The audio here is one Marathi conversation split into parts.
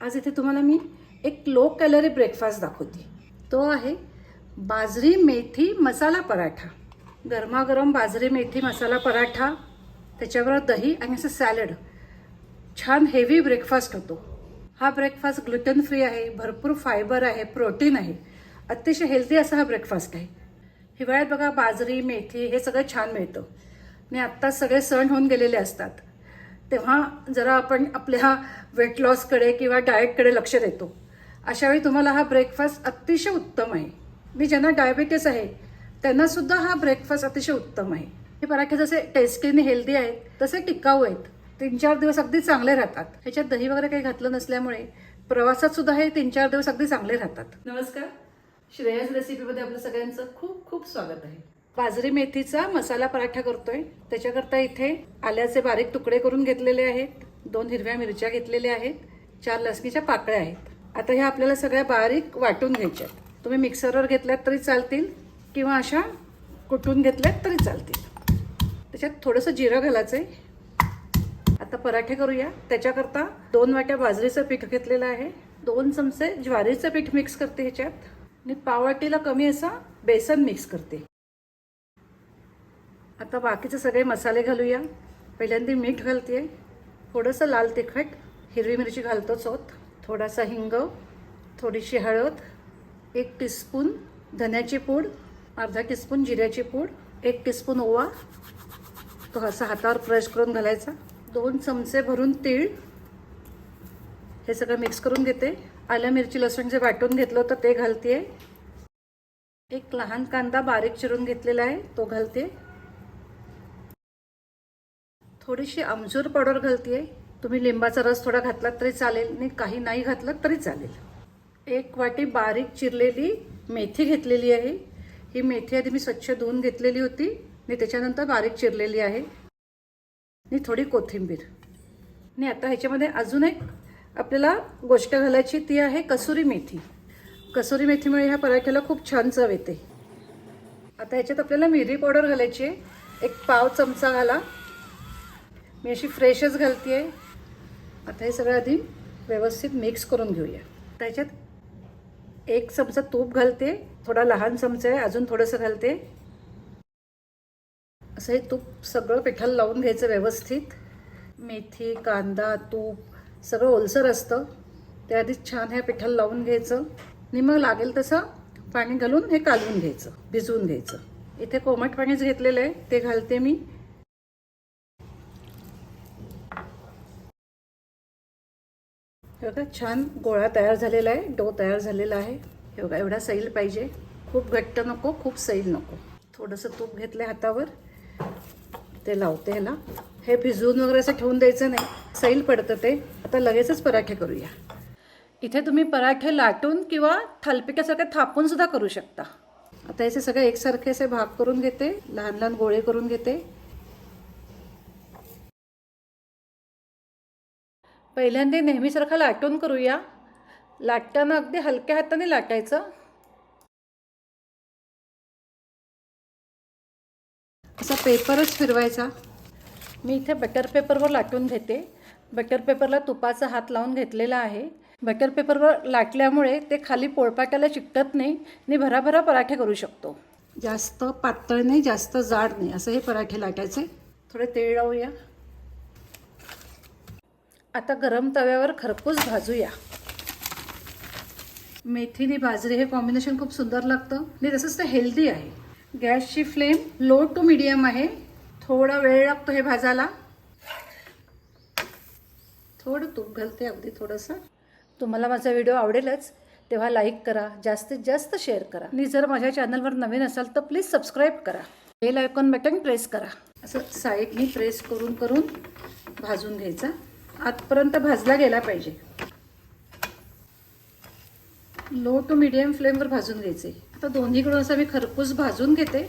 आज इथे तुम्हाला मी एक लो कॅलरी ब्रेकफास्ट दाखवते. तो आहे बाजरी मेथी मसाला पराठा. गरमागरम बाजरी मेथी मसाला पराठा त्याच्याबरोबर दही आणि असं सॅलड छान हेवी ब्रेकफास्ट होतो. हा ब्रेकफास्ट ग्लुटन फ्री आहे भरपूर फायबर आहे प्रोटीन आहे. अतिशय हेल्दी असा हा ब्रेकफास्ट आहे. हिवाळ्यात बघा बाजरी मेथी हे सगळं छान मिळतं. आणि आत्ता सगळे सण होऊन गेलेले असतात. तेव्हा जरा आपण आपल्या वेट लॉसकडे किंवा डाएटकडे लक्ष देतो. अशावेळी तुम्हाला हा ब्रेकफास्ट अतिशय उत्तम आहे. मी ज्यांना डायबिटीस आहे त्यांनासुद्धा हा ब्रेकफास्ट अतिशय उत्तम आहे. हे पराठे जसे टेस्टीने आणि हेल्दी आहेत तसे टिकाऊ आहेत. तीन चार दिवस अगदी चांगले राहतात. ह्याच्यात दही वगैरे काही घातलं नसल्यामुळे प्रवासात सुद्धा हे तीन चार दिवस अगदी चांगले राहतात. नमस्कार. श्रेयस रेसिपीमध्ये आपलं सगळ्यांचं खूप खूप स्वागत आहे. बाजरी मेथीचा मसाला पराठा करतोय. त्याच्याकरता इथे आल्याचे बारीक तुकडे करून घेतलेले आहेत. दोन हिरव्या मिरच्या घेतलेल्या आहेत. चार लसणीच्या पाकळ्या आहेत. आता ह्या आपल्याला सगळ्या बारीक वाटून घ्यायच्या आहेत. तुम्ही मिक्सरवर घेतल्यात तरी चालतील किंवा अशा कुटून घेतल्यात तरी चालतील. त्याच्यात थोडंसं जिरं घालायचं आहे आता पराठे करूया. त्याच्याकरता दोन वाट्या बाजरीचं पीठ घेतलेलं आहे. दोन चमचे ज्वारीचं पीठ मिक्स करते ह्याच्यात. आणि पाववाटीला कमी असा बेसन मिक्स करते. आता बाकीचे सगळे मसाले घालूया. पहिल्यांदा मीठ घालते थोडंसं लाल तिखट हिरवी मिरची घालतोच होत थोडासा हिंग थोडीशी हळद एक टीस्पून धन्याची पूड अर्धा टीस्पून जिऱ्याची पूड एक टीस्पून ओवा. तो असा हातावर ब्रश करून घालायचा. दोन चमचे भरून तीळ. हे सगळं मिक्स करून घेते. आलं मिरची लसूण जे वाटून घेतलं होतं ते घालते एक लहान कांदा बारीक चिरून घेतलेला आहे. तो घालते. थोडीशी आमजूर पावडर घालते तुम्ही लिंबाचा रस थोडा घातलात तरी चालेल. आणि काही नाही घातलं तरी चालेल. एक वाटी बारीक चिरलेली मेथी घेतलेली आहे. ही मेथी आधी मी स्वच्छ धुवून घेतलेली होती. आणि त्याच्यानंतर बारीक चिरलेली आहे. आणि थोडी कोथिंबीर. आणि आता ह्याच्यामध्ये अजून एक आपल्याला गोष्ट घालायची ती आहे कसुरी मेथी. कसुरी मेथीमुळे ह्या पराठ्याला खूप छान चव येते. आता ह्याच्यात आपल्याला मिरी पावडर घालायची आहे. एक पाव चमचा घाला. मी अशी फ्रेशच घालते आहे आता हे सगळं आधी व्यवस्थित मिक्स करून घेऊया. त्याच्यात एक चमचा तूप घालते थोडा लहान चमचा आहे अजून थोडंसं घालते. असं हे तूप सगळं पिठाला लावून घ्यायचं व्यवस्थित. मेथी कांदा तूप सगळं ओलसर असतं. ते आधीच छान ह्या पिठाला लावून घ्यायचं. आणि मग लागेल तसं पाणी घालून हे कालवून घ्यायचं भिजवून घ्यायचं. इथे कोमट पाणीच घेतलेलं आहे ते घालते मी. हे बघा छान गोळा तयार झालेला आहे डो तयार झालेला आहे. हे बघा एवढा सैल पाहिजे. खूप घट्ट नको खूप सैल नको. थोडंसं तूप घेतलं हातावर. ते लावते ह्याला. हे भिजवून वगैरे असं ठेवून द्यायचं नाही. सैल पडतं ते. आता लगेचच पराठे करूया. इथे तुम्ही पराठे लाटून किंवा थालपिक्यासारखे थापून सुद्धा करू शकता. आता याचे सगळे एकसारखे असे भाग करून घेते. लहान लहान गोळे करून घेते. पहिल्यांदा नेहमीसारखा लाटून करूया. लाटताना अगदी हलक्या हाताने लाटायचं. असा पेपरच फिरवायचा. मी इथे बटर पेपरवर लाटून घेते. बटर पेपरला तुपाचा हात लावून घेतलेला आहे. बटर पेपरवर लाटल्यामुळे ते खाली पोळपाट्याला चिकटत नाही. आणि भराभरा पराठे करू शकतो. जास्त पातळ नाही जास्त जाड नाही. असं हे पराठे लाटायचे. थोडे तेल लावूया. आता गरम तव्यावर खरपूस भाजूया. मेथीने बाजरी हे कॉम्बिनेशन खूप सुंदर लागतं. आणि तसंच ते हेल्दी आहे. गॅसची फ्लेम लो टू मिडियम आहे. थोडा वेळ लागतो हे भाजायला. थोडं तूप घालते अगदी थोडंसं. तुम्हाला माझा व्हिडिओ आवडेलच तेव्हा लाईक करा जास्तीत जास्त शेअर करा. आणि जर माझ्या चॅनलवर नवीन असाल तर प्लीज सबस्क्राईब करा. बेल आयकॉन बटन प्रेस करा. असं साईडनी प्रेस करून करून भाजून घ्यायचा. आतपर्यंत भाजला गेला पाहिजे. लो टू मिडियम फ्लेमवर भाजून घ्यायचे. आता दोन्हीकडून असं मी खरपूस भाजून घेते.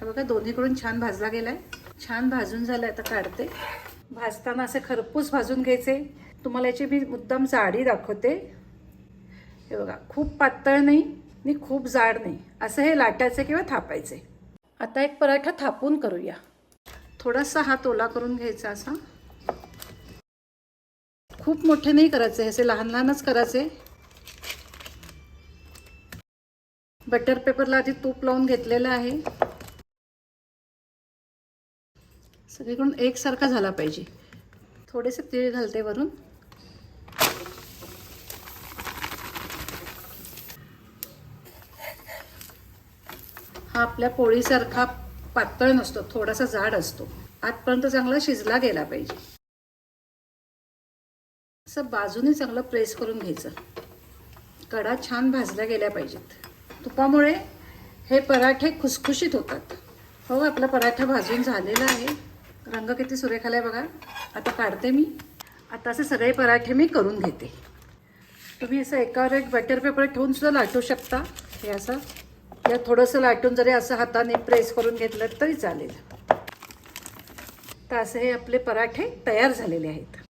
हा बघा दोन्हीकडून छान भाजला गेला आहे छान भाजून झालं आता काढते. भाजताना असे खरपूस भाजून घ्यायचे. तुम्हाला याची मी मुद्दाम जाडी दाखवते. हे बघा खूप पातळ नाही आणि खूप जाड नाही. असं हे लाटायचे किंवा थापायचे. आता एक पराठा थापून करूया. थोडासा हात ओला करून घ्यायचा असा. खूप मोठे नाही करायचे असे लहान लहानच करायचे. बटर पेपरला आधी तूप लावून घेतलेलं आहे. सगळीकडून एकसारखा झाला पाहिजे. थोडेसे तीळ घालते वरून. हा आपल्या पोळीसारखा पातळ नसतो थोडासा जाड असतो. आतपर्यंत चांगला शिजला गेला पाहिजे. असं बाजूने चांगलं प्रेस करून घ्यायचं. कडा छान भाजल्या गेल्या पाहिजेत. तुपामुळे हे पराठे खुसखुशीत होतात. हो आपला पराठा भाजून झालेला आहे. रंग किती सुरेख आहे बघा. आता काढते मी. आता असे सगळे पराठे मी करून घेते. तुम्ही असं एकावर एक बटर पेपर ठेवून सुद्धा लाटू शकता. हे असं. या थोडंसं लाटून जरी असं हाताने प्रेस करून घेतलं तरी चालेल. तर असे हे आपले पराठे तयार झालेले आहेत.